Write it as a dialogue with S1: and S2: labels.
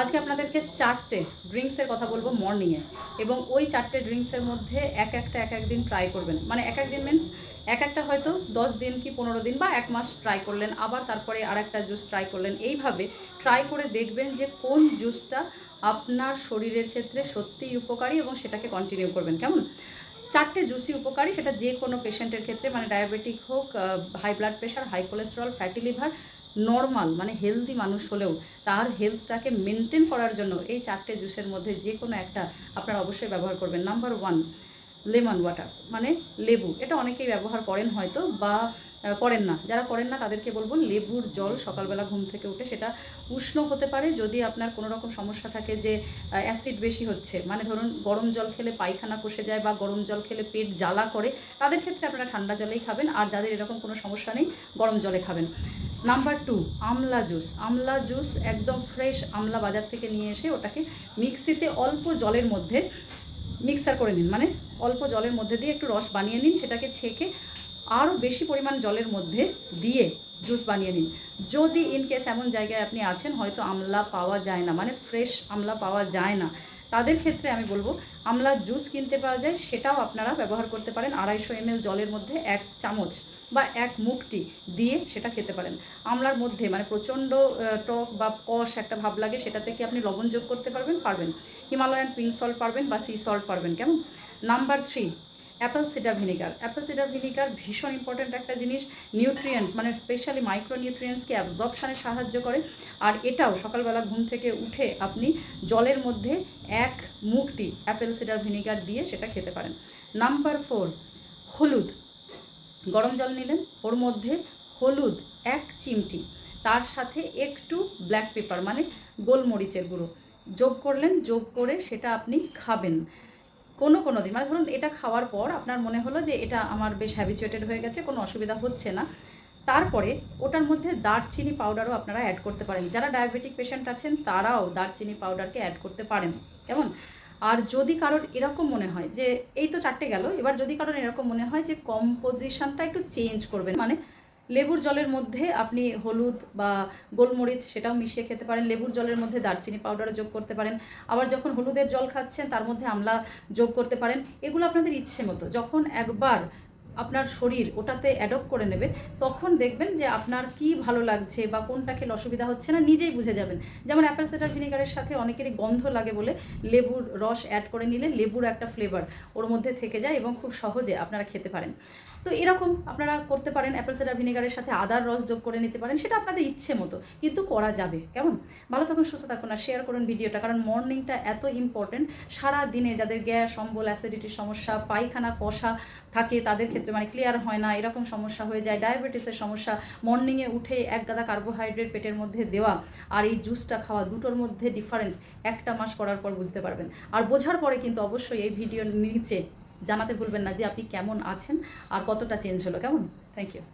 S1: আজকে আপনাদেরকে চারটে ড্রিঙ্কসের কথা বলব মর্নিংয়ে এবং ওই চারটে ড্রিঙ্কসের মধ্যে এক একটা এক এক দিন ট্রাই করবেন। মানে এক এক দিন মিনস এক একটা হয়তো দশ দিন কি পনেরো দিন বা এক মাস ট্রাই করলেন, আবার তারপরে আর একটা জুস ট্রাই করলেন। এইভাবে ট্রাই করে দেখবেন যে কোন জুসটা আপনার শরীরের ক্ষেত্রে সত্যিই উপকারী এবং সেটাকে কন্টিনিউ করবেন। কেমন? চারটে জুসি উপকারী, সেটা যে কোনো পেশেন্টের ক্ষেত্রে মানে ডায়াবেটিক হোক high blood pressure high cholesterol fatty liver normal মানে হেলদি মানুষ হলেও তার হেলথটাকে মেনটেন করার জন্য এই চারটে জুসের মধ্যে যে কোনো একটা আপনারা অবশ্যই ব্যবহার করবেন। নাম্বার ওয়ান লেমন ওয়াটার মানে লেবু। এটা অনেকেই ব্যবহার করেন হয়তো বা করেন না। যারা করেন না, তাদেরকে বলব লেবুর জল সকালবেলা ঘুম থেকে উঠে সেটা উষ্ণ হতে পারে। যদি আপনার কোনো রকম সমস্যা থাকে যে অ্যাসিড বেশি হচ্ছে মানে ধরুন গরম জল খেলে পায়খানা কষে যায় বা গরম জল খেলে পেট জ্বালা করে, তাদের ক্ষেত্রে আপনারা ঠান্ডা জলেই খাবেন। আর যাদের এরকম কোনো সমস্যা নেই, গরম জলে খাবেন। Number two amla juice amla juice একদম ফ্রেশ আমলা বাজার থেকে নিয়ে এসে ওটাকে মিক্সিতে অল্প জলের মধ্যে মিক্সার করে নিন। মানে অল্প জলের মধ্যে দিয়ে একটু রস বানিয়ে নিন, সেটাকে ছেঁকে আরও বেশি পরিমাণ জলের মধ্যে দিয়ে জুস বানিয়ে নিন। যদি ইন কেস এমন জায়গায় আপনি আছেন, হয়তো আমলা পাওয়া যায় না মানে ফ্রেশ আমলা পাওয়া যায় না। তাদের ক্ষেত্রে আমি বলব আমলার জুস কিনতে পাওয়া যায়, সেটাও আপনারা ব্যবহার করতে পারেন। আড়াইশো এমএল জলের মধ্যে এক চামচ বা এক মুখটি দিয়ে সেটা খেতে পারেন। আমলার মধ্যে মানে প্রচণ্ড টক বা কষ একটা ভাব লাগে সেটা থেকে আপনি লবণ যোগ করতে পারবেন? পারবেন। হিমালয়ান পিঙ্ক সল্ট পারবেন বা সি সল্ট পারবেন, কেমন? Number three apple cider vinegar apple cider vinegar ভীষণ ইম্পর্ট্যান্ট একটা জিনিস। নিউট্রিয়েন্টস মানে স্পেশালি মাইক্রো নিউট্রিয়েন্টসকে অ্যাবজর্পশানে সাহায্য করে। আর এটাও সকালবেলা ঘুম থেকে উঠে আপনি জলের মধ্যে এক মুখটি অ্যাপেল সিডার ভিনিগার দিয়ে সেটা খেতে পারেন। নাম্বার ফোর হলুদ। গরম জল নিলেন। ওর মধ্যে হলুদ এক চিমটি, তার সাথে একটু ব্ল্যাক পেপার মানে গোলমরিচের গুঁড়ো। যোগ করলেন, যোগ করে সেটা আপনি খাবেন। কোনো কোনো দিন মানে ধরুন এটা খাওয়ার পর আপনার মনে হলো যে এটা আমার বেশ হ্যাবিচুয়েটেড হয়ে গেছে, কোনো অসুবিধা হচ্ছে না। তারপরে ওটার মধ্যে দারচিনি পাউডারও আপনারা অ্যাড করতে পারেন। যারা ডায়াবেটিক পেশেন্ট আছেন, তারাও দারচিনি পাউডারকে অ্যাড করতে পারেন। কেমন? আর যদি কারোর এরকম মনে হয় যে, এই তো চারটে গেল, এবার যদি কারোর এরকম মনে হয় যে কম্পোজিশনটা একটু চেঞ্জ করবেন মানে লেবুর জলের মধ্যে আপনি হলুদ বা গোলমরিচ সেটাও মিশিয়ে খেতে পারেন, লেবুর জলের মধ্যে দারচিনি পাউডার যোগ করতে পারেন, আবার যখন হলুদের জল খাচ্ছেন তার মধ্যে আমলা যোগ করতে পারেন, এগুলো আপনাদের ইচ্ছে মতো। যখন একবার আপনার শরীর ওটাতে অ্যাডপ্ট করে নেবে, তখন দেখবেন যে আপনার কি ভালো লাগছে বা কোনটা খেলে অসুবিধা হচ্ছে না, নিজেই বুঝে যাবেন। যেমন অ্যাপেল সাইডার ভিনেগারের সাথে অনেকেরই গন্ধ লাগে বলে লেবুর রস অ্যাড করে নিলে লেবুর একটা ফ্লেভার ওর মধ্যে থেকে যায় এবং খুব সহজে আপনারা খেতে পারেন। তো এরকম আপনারা করতে পারেন অ্যাপেল সাইডার ভিনেগারের সাথে আদার রস যোগ করে নিতে পারেন, সেটা আপনাদের ইচ্ছে মতো, কিন্তু করা যাবে। কেমন? ভালো থাকুন, সুস্থ থাকুন আর শেয়ার করুন ভিডিওটা, কারণ মর্নিংটা এত ইম্পর্টেন্ট সারা দিনে যাদের গ্যাস, অম্বল অ্যাসিডিটির সমস্যা, পায়খানা, কষা থাকে, তাদের মানে ক্লিয়ার হয় না, এরকম সমস্যা হয়ে যায়। ডায়াবেটিসের সমস্যা মর্নিংয়ে উঠে এক গাদা কার্বোহাইড্রেট পেটের মধ্যে দেওয়া আর এই জুসটা খাওয়া দুটোর মধ্যে ডিফারেন্স একটা মাস করার পর বুঝতে পারবেন। আর বোঝার পরে কিন্তু অবশ্যই এই ভিডিওর নিচে জানাতে ভুলবেন না যে আপনি কেমন আছেন আর কতটা চেঞ্জ হলো। কেমন? Thank you